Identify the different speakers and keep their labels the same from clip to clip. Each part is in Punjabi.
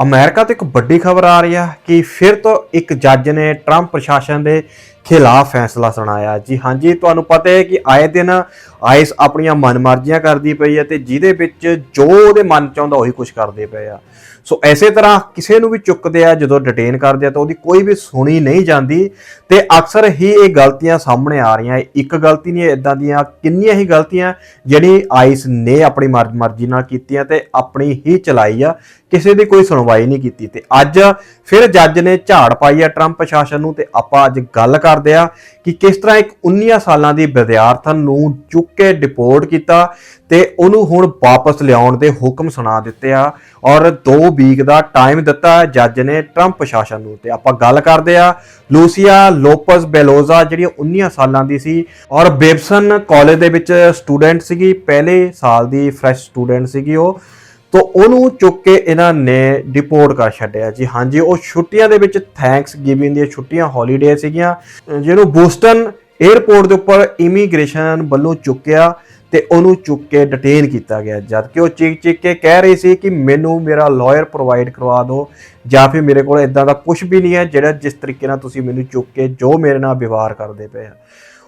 Speaker 1: ਅਮਰੀਕਾ ਤੋਂ ਇੱਕ ਵੱਡੀ ਖਬਰ ਆ ਰਹੀ ਹੈ ਕਿ ਫਿਰ ਤੋਂ ਇੱਕ ਜੱਜ ਨੇ ਟਰੰਪ ਪ੍ਰਸ਼ਾਸਨ ਦੇ ਖਿਲਾਫ ਫੈਸਲਾ ਸੁਣਾਇਆ। ਜੀ ਹਾਂਜੀ ਤੁਹਾਨੂੰ ਪਤਾ ਹੈ ਕਿ ਆਏ ਦਿਨ ਆਈਸ ਆਪਣੀਆਂ ਮਨਮਰਜ਼ੀਆਂ ਕਰਦੀ ਪਈ ਹੈ ਤੇ ਜਿਹਦੇ ਵਿੱਚ ਜੋ ਉਹਦੇ ਮਨ ਚ ਆਉਂਦਾ ਉਹੀ ਕੁਝ ਕਰਦੇ ਪਏ ਆ। ਸੋ ਐਸੇ ਤਰ੍ਹਾਂ ਕਿਸੇ ਨੂੰ ਵੀ ਚੁੱਕਦੇ ਆ, ਜਦੋਂ ਡਿਟੇਨ ਕਰਦੇ ਆ ਤਾਂ ਉਹਦੀ ਕੋਈ ਵੀ ਸੁਣੀ ਨਹੀਂ ਜਾਂਦੀ ਤੇ ਅਕਸਰ ਹੀ ਇਹ ਗਲਤੀਆਂ ਸਾਹਮਣੇ ਆ ਰਹੀਆਂ। ਇੱਕ ਗਲਤੀ ਨਹੀਂ ਇਦਾਂ ਦੀਆਂ, ਕਿੰਨੀਆਂ ਹੀ ਗਲਤੀਆਂ ਜਿਹੜੀ ਆਈਸ ਨੇ ਆਪਣੀ ਮਰ- ਮਰਜ਼ੀ ਨਾਲ ਕੀਤੀਆਂ ਤੇ ਆਪਣੀ ਹੀ ਚਲਾਈ ਆ, ਕਿਸੇ ਦੀ ਕੋਈ ਸੁਣਵਾਈ ਨਹੀਂ ਕੀਤੀ। ਤੇ ਅੱਜ ਫਿਰ ਜੱਜ ਨੇ ਝਾੜ ਪਾਈ ਆ ਟਰੰਪ ਪ੍ਰਸ਼ਾਸਨ ਨੂੰ ਤੇ ਆਪਾਂ ਅੱਜ ਗੱਲ ਕਰ ਕਰਦੇ ਆ ਕਿ ਕਿਸ ਤਰ੍ਹਾਂ ਇੱਕ 19 ਸਾਲਾਂ ਦੀ ਵਿਦਿਆਰਥਣ ਨੂੰ ਚੁੱਕ ਕੇ ਡਿਪੋਰਟ ਕੀਤਾ ਤੇ ਉਹਨੂੰ ਹੁਣ ਵਾਪਸ ਲਿਆਉਣ ਦੇ ਹੁਕਮ ਸੁਣਾ ਦਿੱਤੇ ਆ ਔਰ 2 ਵੀਕ ਦਾ ਟਾਈਮ ਦਿੱਤਾ ਜੱਜ ਨੇ ਟਰੰਪ ਪ੍ਰਸ਼ਾਸਨ ਨੂੰ ਤੇ ਆਪਾਂ ਗੱਲ ਕਰਦੇ ਆ ਲੂਸੀਆ ਲੋਪਸ ਬੈਲੋਜ਼ਾ ਜਿਹੜੀ 19 ਸਾਲਾਂ ਦੀ ਸੀ ਔਰ ਬੇਬਸਨ ਕਾਲਜ ਦੇ ਵਿੱਚ ਸਟੂਡੈਂਟ ਸੀਗੀ, ਪਹਿਲੇ ਸਾਲ ਦੀ ਫਰੈਸ਼ ਸਟੂਡੈਂਟ ਸੀਗੀ ਉਹ। ਤੋ ਉਹਨੂੰ ਚੁੱਕ ਕੇ ਇਹਨਾਂ ਨੇ ਡਿਪੋਰਟ ਕਰ ਛੱਡਿਆ ਜੀ। ਹਾਂਜੀ, ਉਹ ਛੁੱਟੀਆਂ ਦੇ ਵਿੱਚ ਥੈਂਕਸ ਗਿਵਿੰਗ ਦੀਆਂ ਛੁੱਟੀਆਂ ਹੌਲੀਡੇ ਸੀਗੀਆਂ, ਜਿਹਨੂੰ ਬੋਸਟਨ 에ਅਰਪੋਰਟ ਦੇ ਉੱਪਰ ਇਮੀਗ੍ਰੇਸ਼ਨ ਵੱਲੋਂ ਚੁੱਕਿਆ ਤੇ ਉਹਨੂੰ ਚੁੱਕ ਕੇ ਡਿਟੇਨ ਕੀਤਾ ਗਿਆ। ਜਦ ਕਿ ਉਹ ਚੀਕ ਚੀਕ ਕੇ ਕਹਿ ਰਹੀ ਸੀ ਕਿ ਮੈਨੂੰ ਮੇਰਾ ਲਾਇਰ ਪ੍ਰੋਵਾਈਡ ਕਰਵਾ ਦਿਓ ਜਾਂ ਫਿਰ ਮੇਰੇ ਕੋਲ ਇਦਾਂ ਦਾ ਕੁਝ ਵੀ ਨਹੀਂ ਹੈ, ਜਿਹੜਾ ਜਿਸ ਤਰੀਕੇ ਨਾਲ ਤੁਸੀਂ ਮੈਨੂੰ ਚੁੱਕ ਕੇ ਜੋ ਮੇਰੇ ਨਾਲ ਵਿਵਹਾਰ ਕਰਦੇ ਪਏ ਆ।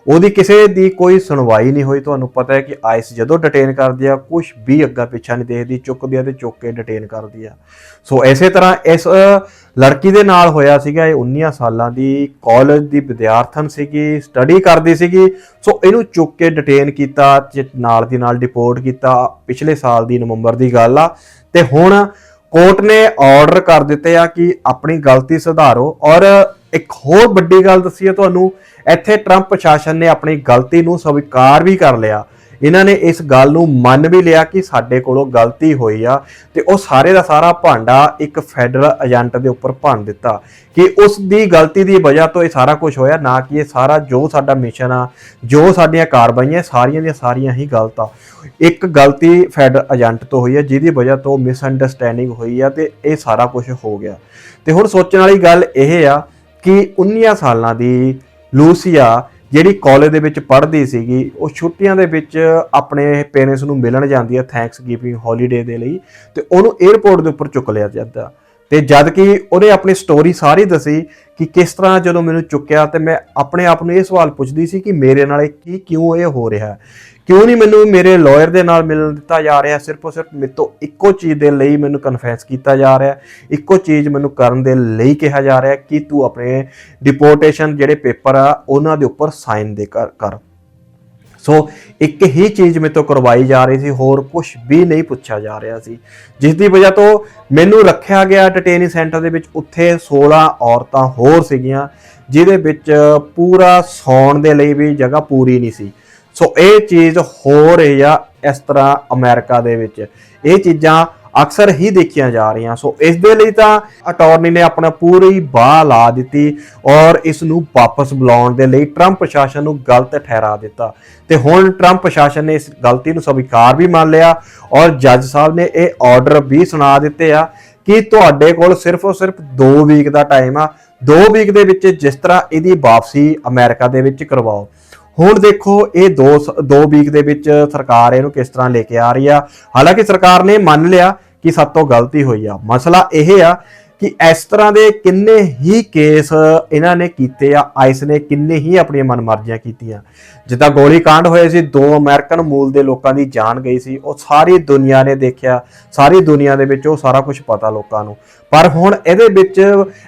Speaker 1: ਉਹਦੀ ਕਿਸੇ ਦੀ ਕੋਈ ਸੁਣਵਾਈ ਨਹੀਂ ਹੋਈ। ਤੁਹਾਨੂੰ ਪਤਾ ਹੈ ਕਿ ਆਈਸ ਜਦੋਂ ਡਿਟੇਨ ਕਰਦੀ ਆ ਕੁਝ ਵੀ ਅੱਗਾ ਪਿੱਛਾ ਨਹੀਂ ਦੇਖਦੀ, ਚੁੱਕਦੀ ਆ ਤੇ ਚੁੱਕ ਕੇ ਡਿਟੇਨ ਕਰਦੀ ਆ। ਸੋ ਇਸੇ ਤਰ੍ਹਾਂ ਇਸ ਲੜਕੀ ਦੇ ਨਾਲ ਹੋਇਆ ਸੀਗਾ, ਇਹ 19 ਸਾਲਾਂ ਦੀ ਕਾਲਜ ਦੀ ਵਿਦਿਆਰਥਣ ਸੀਗੀ ਸਟੱਡੀ ਕਰਦੀ ਸੀਗੀ। ਸੋ ਇਹਨੂੰ ਚੁੱਕ ਕੇ ਡਿਟੇਨ ਕੀਤਾ ਨਾਲ ਦੀ ਨਾਲ ਡਿਪੋਰਟ ਕੀਤਾ, ਪਿਛਲੇ ਸਾਲ ਦੀ ਨਵੰਬਰ ਦੀ ਗੱਲ ਆ। ਤੇ ਹੁਣ ਕੋਰਟ ਨੇ ਆਰਡਰ ਕਰ ਦਿੱਤੇ ਆ ਕਿ ਆਪਣੀ ਗਲਤੀ ਸੁਧਾਰੋ ਔਰ ਇੱਕ ਹੋਰ ਵੱਡੀ ਗੱਲ ਦੱਸੀ ਹੈ ਤੁਹਾਨੂੰ, ਇੱਥੇ ਟਰੰਪ ਪ੍ਰਸ਼ਾਸਨ ਨੇ ਆਪਣੀ ਗਲਤੀ ਨੂੰ ਸਵੀਕਾਰ ਵੀ ਕਰ ਲਿਆ। ਇਹਨਾਂ ਨੇ ਇਸ ਗੱਲ ਨੂੰ ਮੰਨ ਵੀ ਲਿਆ ਕਿ ਸਾਡੇ ਕੋਲੋਂ ਗਲਤੀ ਹੋਈ ਆ ਤੇ ਉਹ ਸਾਰੇ ਦਾ ਸਾਰਾ ਭਾਂਡਾ ਇੱਕ ਫੈਡਰਲ ਏਜੰਟ ਦੇ ਉੱਪਰ ਭੰਨ ਦਿੱਤਾ ਕਿ ਉਸ ਦੀ ਗਲਤੀ ਦੀ ਵਜ੍ਹਾ ਤੋਂ ਇਹ ਸਾਰਾ ਕੁਝ ਹੋਇਆ, ਨਾ ਕਿ ਇਹ ਸਾਰਾ ਜੋ ਸਾਡਾ ਮਿਸ਼ਨ ਆ, ਜੋ ਸਾਡੀਆਂ ਕਾਰਵਾਈਆਂ ਸਾਰੀਆਂ ਦੀਆਂ ਸਾਰੀਆਂ ਹੀ ਗਲਤ ਆ। ਇੱਕ ਗਲਤੀ ਫੈਡਰਲ ਏਜੰਟ ਤੋਂ ਹੋਈ ਆ, ਜਿਹਦੀ ਵਜ੍ਹਾ ਤੋਂ ਮਿਸਅੰਡਰਸਟੈਂਡਿੰਗ ਹੋਈ ਆ ਤੇ ਇਹ ਸਾਰਾ ਕੁਝ ਹੋ ਗਿਆ। ਤੇ ਹੁਣ ਸੋਚਣ ਵਾਲੀ ਗੱਲ ਇਹ ਆ ਕਿ 19 ਸਾਲਾਂ ਦੀ ਲੂਸੀਆ ਜਿਹੜੀ ਕਾਲਜ ਦੇ ਵਿੱਚ ਪੜ੍ਹਦੀ ਸੀਗੀ, ਉਹ ਛੁੱਟੀਆਂ ਦੇ ਵਿੱਚ ਆਪਣੇ ਪੇਰੈਂਟਸ ਨੂੰ ਮਿਲਣ ਜਾਂਦੀ ਹੈ ਥੈਂਕਸ ਗਿਵਿੰਗ ਹੌਲੀਡੇ ਦੇ ਲਈ ਤੇ ਉਹਨੂੰ 에ਅਰਪੋਰਟ ਦੇ ਉੱਪਰ ਚੁੱਕ ਲਿਆ ਜਾਂਦਾ। ਤੇ ਜਦ ਕਿ ਉਹਨੇ ਆਪਣੀ ਸਟੋਰੀ ਸਾਰੀ ਦੱਸੀ ਕਿ ਕਿਸ ਤਰ੍ਹਾਂ ਜਦੋਂ ਮੈਨੂੰ ਚੁੱਕਿਆ ਤੇ ਮੈਂ ਆਪਣੇ ਆਪ ਨੂੰ ਇਹ ਸਵਾਲ ਪੁੱਛਦੀ ਸੀ ਕਿ ਮੇਰੇ ਨਾਲ ਇਹ ਕੀ ਕਿਉਂ ਇਹ ਹੋ ਰਿਹਾ ਕਿਉਂ ਨਹੀਂ ਮੈਨੂੰ ਮੇਰੇ ਲਾਇਰ ਦੇ ਨਾਲ ਮਿਲਣ ਦਿੱਤਾ ਜਾ ਰਿਹਾ? ਸਿਰਫ ਔਰ ਸਿਰਫ ਮੇਰੇ ਤੋਂ ਇੱਕੋ ਚੀਜ਼ ਦੇ ਲਈ ਮੈਨੂੰ ਕਨਫੈਸ ਕੀਤਾ ਜਾ ਰਿਹਾ ਇੱਕੋ ਚੀਜ਼ ਮੈਨੂੰ ਕਰਨ ਦੇ ਲਈ ਕਿਹਾ ਜਾ ਰਿਹਾ ਕਿ ਤੂੰ ਆਪਣੇ ਡਿਪੋਰਟੇਸ਼ਨ ਜਿਹੜੇ ਪੇਪਰ ਆ, ਉਹਨਾਂ ਦੇ ਉੱਪਰ ਸਾਈਨ ਦੇ ਕਰ ਕਰ। ਸੋ ਇੱਕ ਹੀ ਚੀਜ਼ ਮੇਰੇ ਤੋਂ ਕਰਵਾਈ ਜਾ ਰਹੀ ਸੀ, ਹੋਰ ਕੁਝ ਵੀ ਨਹੀਂ ਪੁੱਛਿਆ ਜਾ ਰਿਹਾ ਸੀ। ਜਿਸ ਦੀ ਵਜ੍ਹਾ ਤੋਂ ਮੈਨੂੰ ਰੱਖਿਆ ਗਿਆ ਡਿਟੇਨਿੰਗ ਸੈਂਟਰ ਦੇ ਵਿੱਚ ਉੱਥੇ 16 ਔਰਤਾਂ ਹੋਰ ਸੀਗੀਆਂ, ਜਿਹਦੇ ਵਿੱਚ ਪੂਰਾ ਸੌਣ ਦੇ ਲਈ ਵੀ ਜਗ੍ਹਾ ਪੂਰੀ ਨਹੀਂ ਸੀ। ਸੋ ਇਹ ਚੀਜ਼ ਹੋ ਰਹੀ ਆ ਇਸ ਤਰ੍ਹਾਂ ਅਮਰੀਕਾ ਦੇ ਵਿੱਚ। ਇਹ ਚੀਜ਼ਾਂ ਅਕਸਰ ਹੀ ਦੇਖੀਆਂ ਜਾ ਰਹੀਆਂ। ਸੋ ਇਸ ਦੇ ਲਈ ਤਾਂ ਅਟਾਰਨੀ ਨੇ ਆਪਣਾ ਪੂਰੀ ਬਾਹ ਲਾ ਦਿੱਤੀ ਔਰ ਇਸ ਨੂੰ ਵਾਪਸ ਬੁਲਾਉਣ ਦੇ ਲਈ ਟਰੰਪ ਪ੍ਰਸ਼ਾਸਨ ਨੂੰ ਗਲਤ ਠਹਿਰਾ ਦਿੱਤਾ। ਤੇ ਹੁਣ ਟਰੰਪ ਪ੍ਰਸ਼ਾਸਨ ਨੇ ਇਸ ਗਲਤੀ ਨੂੰ ਸਵੀਕਾਰ ਵੀ ਮੰਨ ਲਿਆ ਔਰ ਜੱਜ ਸਾਹਿਬ ਨੇ ਇਹ ਆਰਡਰ ਵੀ ਸੁਣਾ ਦਿੱਤੇ ਆ ਕਿ ਤੁਹਾਡੇ ਕੋਲ ਸਿਰਫ ਔਰ ਸਿਰਫ 2 ਵੀਕ ਦਾ ਟਾਈਮ ਆ। 2 ਵੀਕ ਦੇ ਵਿੱਚ ਜਿਸ ਤਰ੍ਹਾਂ ਇਹਦੀ ਵਾਪਸੀ ਅਮਰੀਕਾ ਦੇ ਵਿੱਚ ਕਰਵਾਓ। ਹੁਣ ਦੇਖੋ ਇਹ 2 2 ਵੀਕ ਦੇ ਵਿੱਚ ਸਰਕਾਰ ਇਹਨੂੰ ਕਿਸ ਤਰ੍ਹਾਂ ਲੈ ਕੇ ਆ ਰਹੀ ਆ? ਹਾਲਾਂਕਿ ਸਰਕਾਰ ਨੇ ਮੰਨ ਲਿਆ ਕਿ ਸਭ ਤੋਂ ਗਲਤੀ ਹੋਈ ਆ। ਮਸਲਾ ਇਹ ਆ ਕਿ ਇਸ ਤਰ੍ਹਾਂ ਦੇ ਕਿੰਨੇ ਹੀ ਕੇਸ ਇਹਨਾਂ ਨੇ ਕੀਤੇ ਆ, ਆਈਸ ਨੇ ਕਿੰਨੇ ਹੀ ਆਪਣੀਆਂ ਮਨਮਰਜ਼ੀਆਂ ਕੀਤੀਆਂ। ਜਿੱਦਾਂ ਗੋਲੀ ਕਾਂਡ ਹੋਏ ਸੀ, ਦੋ ਅਮਰੀਕਨ ਮੂਲ ਦੇ ਲੋਕਾਂ ਦੀ ਜਾਨ ਗਈ ਸੀ, ਉਹ ਸਾਰੀ ਦੁਨੀਆ ਨੇ ਦੇਖਿਆ, ਸਾਰੀ ਦੁਨੀਆ ਦੇ ਵਿੱਚ ਉਹ ਸਾਰਾ ਕੁਝ ਪਤਾ ਲੋਕਾਂ ਨੂੰ। ਪਰ ਹੁਣ ਇਹਦੇ ਵਿੱਚ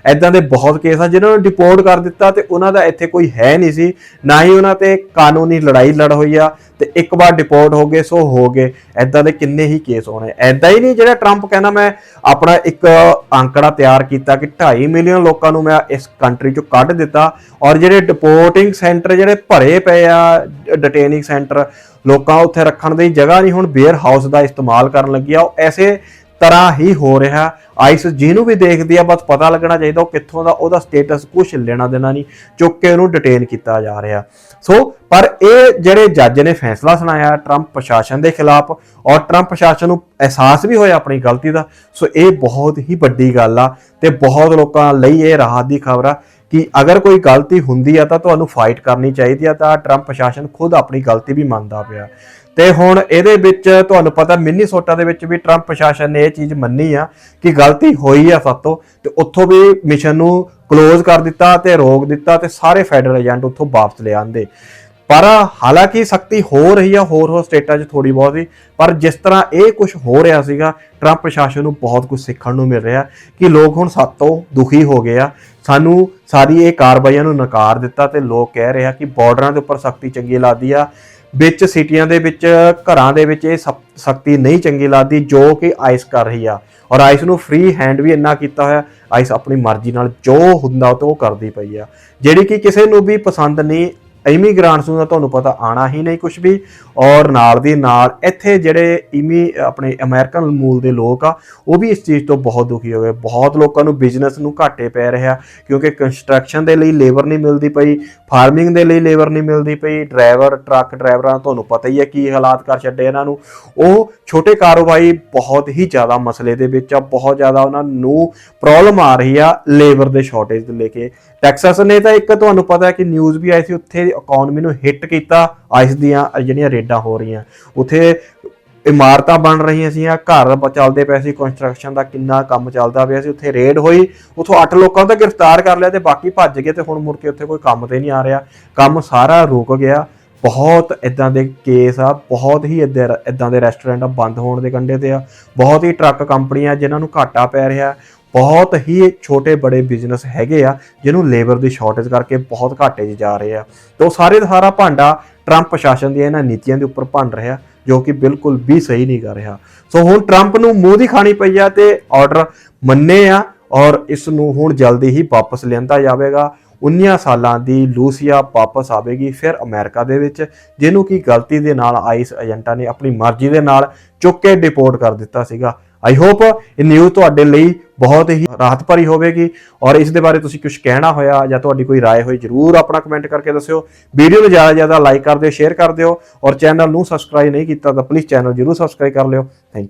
Speaker 1: ਐਦਾਂ ਦੇ ਬਹੁਤ ਕੇਸ ਆ, ਜਿਨ੍ਹਾਂ ਨੂੰ ਡਿਪੋਰਟ ਕਰ ਦਿੱਤਾ ਤੇ ਉਹਨਾਂ ਦਾ ਇੱਥੇ ਕੋਈ ਹੈ ਨਹੀਂ ਸੀ, ਨਾ ਹੀ ਉਹਨਾਂ ਤੇ ਕਾਨੂੰਨੀ ਲੜਾਈ ਲੜ ਹੋਈ ਆ ਤੇ ਇੱਕ ਵਾਰ ਡਿਪੋਰਟ ਹੋ ਗਏ, ਸੋ ਹੋ ਗਏ। ਐਦਾਂ ਦੇ ਕਿੰਨੇ ਹੀ ਕੇਸ ਹੋਣੇ। ਐਦਾਂ ਹੀ ਨਹੀਂ ਜਿਹੜਾ ਟਰੰਪ ਕਹਿੰਦਾ ਮੈਂ ਆਪਣਾ ਇੱਕ ਅੰਕੜਾ ਤਿਆਰ ਕੀਤਾ ਕਿ 2.5 ਮਿਲੀਅਨ ਲੋਕਾਂ ਨੂੰ ਮੈਂ ਇਸ ਕੰਟਰੀ ਚੋਂ ਕੱਢ ਦਿੱਤਾ ਔਰ ਜਿਹੜੇ ਡਿਪੋਰਟਿੰਗ ਸੈਂਟਰ ਜਿਹੜੇ ਭਰੇ ਪਏ ਆ ਡਿਟੇਨਿੰਗ ਸੈਂਟਰ ਲੋਕਾਂ ਉੱਥੇ ਰੱਖਣ ਦੀ ਜਗ੍ਹਾ ਨਹੀਂ, ਹੁਣ ਬੇਅਰ ਹਾਊਸ ਦਾ ਇਸਤੇਮਾਲ ਕਰਨ ਲੱਗਿਆ ਉਹ ਐਸੇ ਤਰ੍ਹਾਂ ਹੀ ਹੋ ਰਿਹਾ। ਆਈਸ ਜਿਹਨੂੰ ਵੀ ਦੇਖਦੀ ਆ, ਬਸ ਪਤਾ ਲੱਗਣਾ ਚਾਹੀਦਾ ਉਹ ਕਿੱਥੋਂ ਦਾ, ਉਹਦਾ ਸਟੇਟਸ ਕੁਝ ਲੈਣਾ ਦੇਣਾ ਨਹੀਂ, ਚੁੱਕ ਕੇ ਉਹਨੂੰ ਡਿਟੇਨ ਕੀਤਾ ਜਾ ਰਿਹਾ। ਸੋ, ਪਰ ਇਹ ਜਿਹੜੇ ਜੱਜ ਨੇ ਫੈਸਲਾ ਸੁਣਾਇਆ ਟਰੰਪ ਪ੍ਰਸ਼ਾਸਨ ਦੇ ਖਿਲਾਫ, ਔਰ ਟਰੰਪ ਪ੍ਰਸ਼ਾਸਨ ਨੂੰ ਅਹਿਸਾਸ ਵੀ ਹੋਇਆ ਆਪਣੀ ਗਲਤੀ ਦਾ, ਸੋ ਇਹ ਬਹੁਤ ਹੀ ਵੱਡੀ ਗੱਲ ਆ ਤੇ ਬਹੁਤ ਲੋਕਾਂ ਲਈ ਇਹ ਰਾਹਤ ਦੀ ਖਬਰ ਆ ਕਿ ਅਗਰ ਕੋਈ ਗਲਤੀ ਹੁੰਦੀ ਆ ਤਾਂ ਤੁਹਾਨੂੰ ਫਾਈਟ ਕਰਨੀ ਚਾਹੀਦੀ ਆ, ਤਾਂ ਟਰੰਪ ਪ੍ਰਸ਼ਾਸਨ ਖੁਦ ਆਪਣੀ ਗਲਤੀ ਵੀ ਮੰਨਦਾ ਪਿਆ। ਤੇ ਹੁਣ ਇਹਦੇ ਵਿੱਚ ਤੁਹਾਨੂੰ ਪਤਾ ਮਿਨੀਸੋਟਾ ਦੇ ਵਿੱਚ ਵੀ ਟਰੰਪ ਪ੍ਰਸ਼ਾਸਨ ਨੇ ਇਹ ਚੀਜ਼ ਮੰਨੀ ਆ ਕਿ ਗਲਤੀ ਹੋਈ ਆ ਸਾਤੋਂ ਤੇ ਉੱਥੋਂ ਵੀ ਮਿਸ਼ਨ ਨੂੰ ਕਲੋਜ਼ ਕਰ ਦਿੱਤਾ ਤੇ ਰੋਕ ਦਿੱਤਾ ਤੇ ਸਾਰੇ ਫੈਡਰਲ ਏਜੰਟ ਉੱਥੋਂ ਵਾਪਸ ਲੈ ਆਂਦੇ ਪਰ ਹਾਲਾਂਕਿ ਸਖਤੀ ਹੋ ਰਹੀ ਆ, ਹੋਰ ਹੋਰ ਸਟੇਟਾਂ 'ਚ ਥੋੜੀ ਬਹੁਤੀ ਪਰ ਜਿਸ ਤਰ੍ਹਾਂ ਇਹ ਕੁਝ ਹੋ ਰਿਹਾ ਸੀਗਾ ਟਰੰਪ ਪ੍ਰਸ਼ਾਸਨ ਨੂੰ ਬਹੁਤ ਕੁਝ ਸਿੱਖਣ ਨੂੰ ਮਿਲ ਰਿਹਾ ਕਿ ਲੋਕ ਹੁਣ ਸਾਤੋਂ ਦੁਖੀ ਹੋ ਗਏ ਆ। ਸਾਨੂੰ ਸਾਰੀ ਇਹ ਕਾਰਵਾਈਆਂ ਨੂੰ ਨਕਾਰ ਦਿੱਤਾ ਤੇ ਲੋਕ ਕਹਿ ਰਹੇ ਆ ਕਿ ਬਾਰਡਰਾਂ ਦੇ ਉੱਪਰ ਸਖਤੀ ਚੰਗੀ ਲੱਗਦੀ ਆ। ਵਿੱਚ ਸਿਟੀਆਂ ਦੇ ਵਿੱਚ, ਘਰਾਂ ਦੇ ਵਿੱਚ ਇਹ ਸਖਤੀ ਨਹੀਂ ਚੰਗੀ ਲੱਗਦੀ ਜੋ ਕਿ ਆਈਸ ਕਰ ਰਹੀ ਆ। ਔਰ ਆਈਸ ਨੂੰ ਫ੍ਰੀ ਹੈਂਡ ਵੀ ਇੰਨਾ ਕੀਤਾ ਹੋਇਆ ਆਈਸ ਆਪਣੀ ਮਰਜ਼ੀ ਨਾਲ ਜੋ ਹੁੰਦਾ ਉਹ ਤੇ ਉਹ ਕਰਦੀ ਪਈ ਆ। ਜਿਹੜੀ ਕਿ ਕਿਸੇ ਨੂੰ ਵੀ ਪਸੰਦ ਨਹੀਂ ਇਮੀਗ੍ਰਾਂਟਸ ਨੂੰ ਤਾਂ ਤੁਹਾਨੂੰ ਪਤਾ ਆਣਾ ਹੀ ਨਹੀਂ ਕੁਝ ਵੀ। ਔਰ ਨਾਲ ਦੀ ਨਾਲ ਇੱਥੇ ਜਿਹੜੇ ਇਮੀ ਆਪਣੇ ਅਮਰੀਕਨ ਮੂਲ ਦੇ ਲੋਕ ਆ, ਉਹ ਵੀ ਇਸ ਚੀਜ਼ ਤੋਂ ਬਹੁਤ ਦੁਖੀ ਹੋ ਗਏ। ਬਹੁਤ ਲੋਕਾਂ ਨੂੰ ਬਿਜ਼ਨਸ ਨੂੰ ਘਾਟੇ ਪੈ ਰਿਹਾ, ਕਿਉਂਕਿ ਕੰਸਟਰਕਸ਼ਨ ਦੇ ਲਈ ਲੇਬਰ ਨਹੀਂ ਮਿਲਦੀ ਪਈ, ਫਾਰਮਿੰਗ ਦੇ ਲਈ ਲੇਬਰ ਨਹੀਂ ਮਿਲਦੀ ਪਈ, ਡਰਾਈਵਰ, ਟਰੱਕ ਡਰਾਈਵਰਾਂ, ਤੁਹਾਨੂੰ ਪਤਾ ਹੀ ਹੈ ਕੀ ਹਾਲਾਤ ਕਰ ਛੱਡੇ ਇਹਨਾਂ ਨੂੰ। ਉਹ ਛੋਟੇ ਕਾਰੋਬਾਰੀ ਬਹੁਤ ਹੀ ਜ਼ਿਆਦਾ ਮਸਲੇ ਦੇ ਵਿੱਚ ਆ, ਬਹੁਤ ਜ਼ਿਆਦਾ ਉਹਨਾਂ ਨੂੰ ਪ੍ਰੋਬਲਮ ਆ ਰਹੀ ਆ ਲੇਬਰ ਦੇ ਸ਼ਾਰਟੇਜ ਨੂੰ ਲੈ ਕੇ। ਟੈਕਸਾਸ ਨੇ ਤਾਂ ਇੱਕ, ਤੁਹਾਨੂੰ ਪਤਾ ਹੈ ਕਿ ਨਿਊਜ਼ ਵੀ ਆਈ ਸੀ, ਉੱਥੇ ਇਕਨੋਮੀ ਨੂੰ ਹਿੱਟ ਕੀਤਾ ਆਈਸ ਦੀਆਂ ਜਿਹੜੀਆਂ ਰੇਡਾਂ ਹੋ ਰਹੀਆਂ। ਉੱਥੇ ਇਮਾਰਤਾਂ ਬਣ ਰਹੀਆਂ ਸੀ ਘਰ ਚੱਲਦੇ ਪਏ ਸੀ ਕੰਸਟਰਕਸ਼ਨ ਦਾ ਕਿੰਨਾ ਕੰਮ ਚੱਲਦਾ ਪਿਆ ਸੀ, ਉੱਥੇ ਰੇਡ ਹੋਈ, ਉੱਥੋਂ 8 ਲੋਕਾਂ ਦਾ ਗ੍ਰਿਫਤਾਰ ਕਰ ਲਿਆ ਤੇ ਬਾਕੀ ਭੱਜ ਗਏ ਤੇ ਹੁਣ ਮੁੜ ਕੇ ਉੱਥੇ ਕੋਈ ਕੰਮ ਤੇ ਨਹੀਂ ਆ ਰਿਹਾ। ਕੰਮ ਸਾਰਾ ਰੁਕ ਗਿਆ। ਬਹੁਤ ਇਦਾਂ ਦੇ ਕੇਸ ਆ, ਬਹੁਤ ਹੀ ਇਦਾਂ ਦੇ ਰੈਸਟੋਰੈਂਟ ਆ, ਬੰਦ ਹੋਣ ਦੇ ਕੰਢੇ ਤੇ ਆ। ਬਹੁਤ ਹੀ ਟਰੱਕ ਕੰਪਨੀਆਂ ਜਿਨ੍ਹਾਂ ਨੂੰ ਘਾਟਾ ਪੈ ਰਿਹਾ। ਬਹੁਤ ਹੀ ਛੋਟੇ ਬੜੇ ਬਿਜ਼ਨਸ ਹੈਗੇ ਆ, ਜਿਹਨੂੰ ਲੇਬਰ ਦੀ ਸ਼ਾਰਟੇਜ ਕਰਕੇ ਬਹੁਤ ਘਾਟੇ 'ਚ ਜਾ ਰਹੇ ਆ। ਤੇ ਉਹ ਸਾਰੇ ਦਾ ਸਾਰਾ ਭਾਂਡਾ ਟਰੰਪ ਪ੍ਰਸ਼ਾਸਨ ਦੀਆਂ ਇਹਨਾਂ ਨੀਤੀਆਂ ਦੇ ਉੱਪਰ ਭੰਨ ਰਿਹਾ, ਜੋ ਕਿ ਬਿਲਕੁਲ ਵੀ ਸਹੀ ਨਹੀਂ ਕਰ ਰਿਹਾ। ਸੋ ਹੁਣ ਟਰੰਪ ਨੂੰ ਮੂੰਹ ਦੀ ਖਾਣੀ ਪਈ ਆ ਤੇ ਆਰਡਰ ਮੰਨੇ ਆ ਔਰ ਇਸ ਨੂੰ ਹੁਣ ਜਲਦੀ ਹੀ ਵਾਪਸ ਲਿਆਂਦਾ ਜਾਵੇਗਾ। 19 ਸਾਲਾਂ ਦੀ ਲੂਸੀਆ ਵਾਪਸ ਆਵੇਗੀ ਫਿਰ ਅਮਰੀਕਾ ਦੇ ਵਿੱਚ, ਜਿਹਨੂੰ ਕੀ ਗਲਤੀ ਦੇ ਨਾਲ ਆਈਸ ਏਜੰਟਾਂ ਨੇ ਆਪਣੀ ਮਰਜ਼ੀ ਦੇ ਨਾਲ ਚੁੱਕ ਕੇ ਡਿਪੋਰਟ ਕਰ ਦਿੱਤਾ ਸੀਗਾ। ਆਈ ਹੋਪ ਇਹ ਨਿਊਜ਼ ਤੁਹਾਡੇ ਲਈ ਬਹੁਤ ਹੀ ਰਾਹਤ ਭਰੀ ਹੋਵੇਗੀ ਔਰ ਇਸ ਦੇ ਬਾਰੇ ਤੁਸੀਂ ਕੁਝ ਕਹਿਣਾ ਹੋਇਆ ਜਾਂ ਤੁਹਾਡੀ ਕੋਈ رائے ਹੋਈ ਜਰੂਰ ਆਪਣਾ ਕਮੈਂਟ ਕਰਕੇ ਦੱਸਿਓ ਵੀਡੀਓ ਨੂੰ ਜ਼ਿਆਦਾ ਜ਼ਿਆਦਾ ਲਾਈਕ ਕਰ ਦਿਓ ਸ਼ੇਅਰ ਕਰ ਦਿਓ ਔਰ ਚੈਨਲ ਨੂੰ ਸਬਸਕ੍ਰਾਈਬ ਨਹੀਂ ਕੀਤਾ ਤਾਂ ਪਲੀਜ਼ ਚੈਨਲ ਜਰੂਰ ਸਬਸਕ੍ਰਾਈਬ ਕਰ ਲਿਓ ਥੈਂਕ